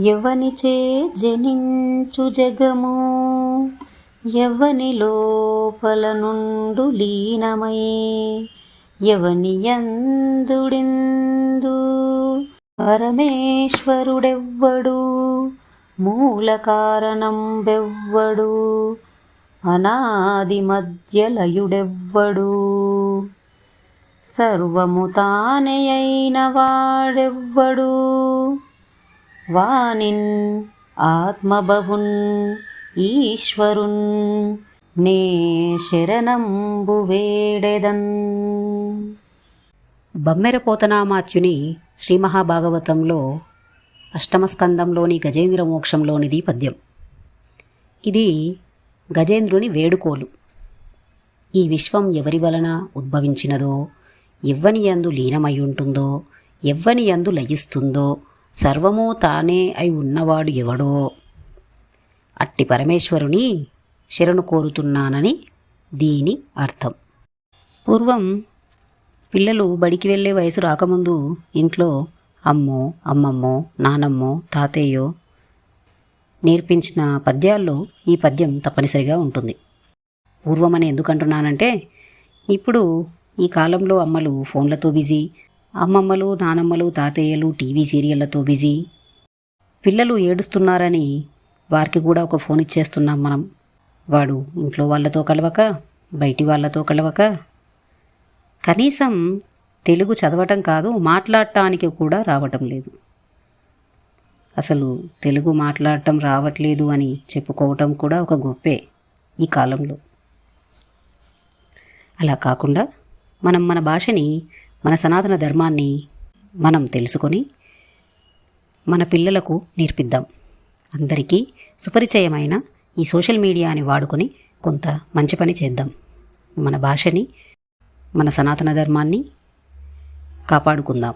ఎవనిచే జనించు జగము? ఎవని లోపల నుండు లీనమై? ఎవని యందుడిందు? పరమేశ్వరుడెవ్వడు? మూల కారణం బెవ్వడు అనాది మధ్యలయుడెవ్వడు? సర్వము తానే అయిన వాడెవ్వడు? వానిన్ ఆత్మబహున్ ఈశ్వరున్ నే శరణంబు వేడెదన్. బమ్మెరపోతనామాత్యుని శ్రీ మహాభాగవతంలో అష్టమస్కందంలోని గజేంద్ర మోక్షంలోనిది పద్యం ఇది గజేంద్రుని వేడుకోలు. ఈ విశ్వం ఎవరి వలన ఉద్భవించినదో ఎవ్వని యందు లీనమై ఉంటుందో ఎవ్వని యందు లయిస్తుందో సర్వము తానే అయి ఉన్నవాడు ఎవడో. అట్టి పరమేశ్వరుని శరణు కోరుతున్నానని దీని అర్థం. పూర్వం పిల్లలు బడికి వెళ్ళే వయసు రాకముందు ఇంట్లో అమ్మో అమ్మమ్మో నానమ్మో తాతయ్యో నేర్పించిన పద్యాల్లో ఈ పద్యం తప్పనిసరిగా ఉంటుంది. పూర్వమని ఎందుకంటున్నానంటే ఇప్పుడు ఈ కాలంలో అమ్మలు ఫోన్లతో బిజీ అమ్మమ్మలు నానమ్మలు తాతయ్యలు టీవీ సీరియళ్ళతో బిజీ. పిల్లలు ఏడుస్తున్నారని వారికి కూడా ఒక ఫోన్ ఇచ్చేస్తున్నాం మనం. వాడు ఇంట్లో వాళ్ళతో కలవక బయటి వాళ్ళతో కలవక. కనీసం తెలుగు చదవటం కాదు మాట్లాడటానికి కూడా రావటం లేదు. అసలు తెలుగు మాట్లాడటం రావట్లేదు అని చెప్పుకోవటం కూడా ఒక గొప్పే ఈ కాలంలో. అలా కాకుండా మనం మన భాషని మన సనాతన ధర్మాన్ని మనం తెలుసుకొని మన పిల్లలకు నేర్పిద్దాం. అందరికీ సుపరిచయమైన ఈ సోషల్ మీడియాని వాడుకొని కొంత మంచి పని చేద్దాం. మన భాషని మన సనాతన ధర్మాన్ని కాపాడుకుందాం.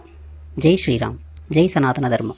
జై శ్రీరామ్. జై సనాతన ధర్మం.